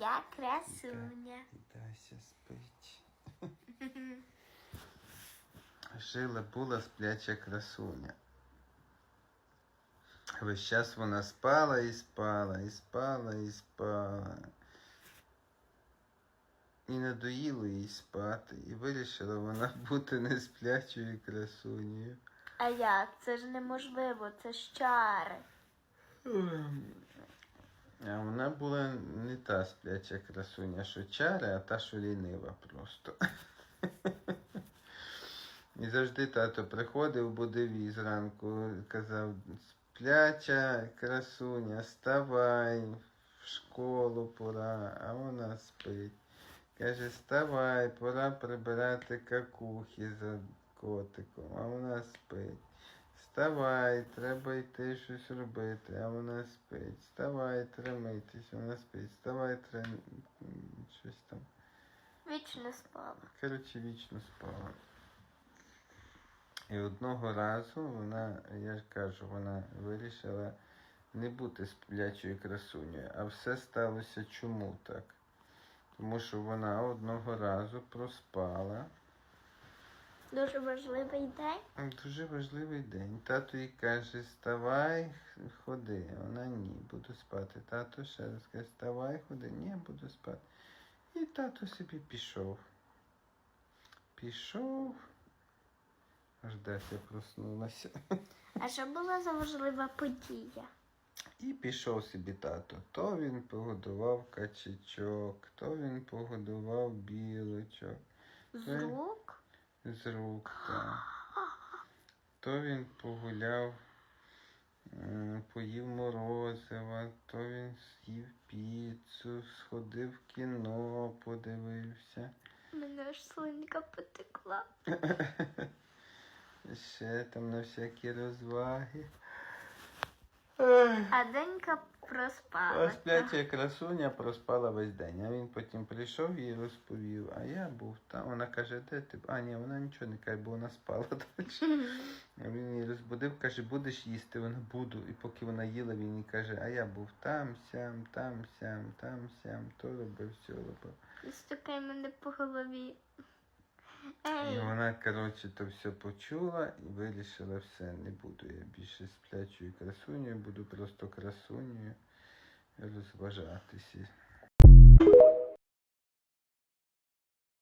Я красуня. І Дася спить. Жила була спляча красуня. Весь час вона спала і спала, і спала, і спала. І надоїло їй спати, і вирішила вона бути не сплячою красунею. А як? Це ж неможливо, це ж чари. А вона була не та спляча красуня, що чари, а та, що лінива просто. І завжди тато приходив, будив її зранку, казав, спляча красуня, вставай, в школу пора, а вона спить. Каже, вставай, пора прибирати какухи за котиком, а вона спить. Вставай, треба йти щось робити, а вона спить. Вставай, треба митись, вона спить. Вставай, треба щось там. Вічно спала. Коротше, вічно спала. І одного разу вона, я ж кажу, вона вирішила не бути сплячою красунею. А все сталося чому так? Тому що вона одного разу проспала. Дуже важливий день. Дуже важливий день. Тато їй каже, вставай, ходи. Вона ні, буду спати. Тато ще раз каже, вставай, ходи, ні, буду спати. І тато собі пішов. Пішов. Аж Дася проснулася. А що була за важлива подія? І пішов собі тато. То він погодував качечок, то він погодував білочок. З рук? З рук. Та. То він погуляв, поїв морозива, то він з'їв піцу, сходив в кіно, подивився. Мене аж слинка потекла. Ще там на всякі розваги. А денька проспала. А спляча красуня проспала весь день. А він потім прийшов і розповів, а я був там. Вона каже, де ти? А ні, вона нічого не каже, бо вона спала. А Він її розбудив, каже, будеш їсти, вона буду. І поки вона їла, він їй каже, а я був там, сям, там, сям, там, сям, то робив, все робив. І стукай мене по голові. І вона, коротше, то все почула і вирішила все, не буду я більше сплячою красунею, буду просто красунею розважатися.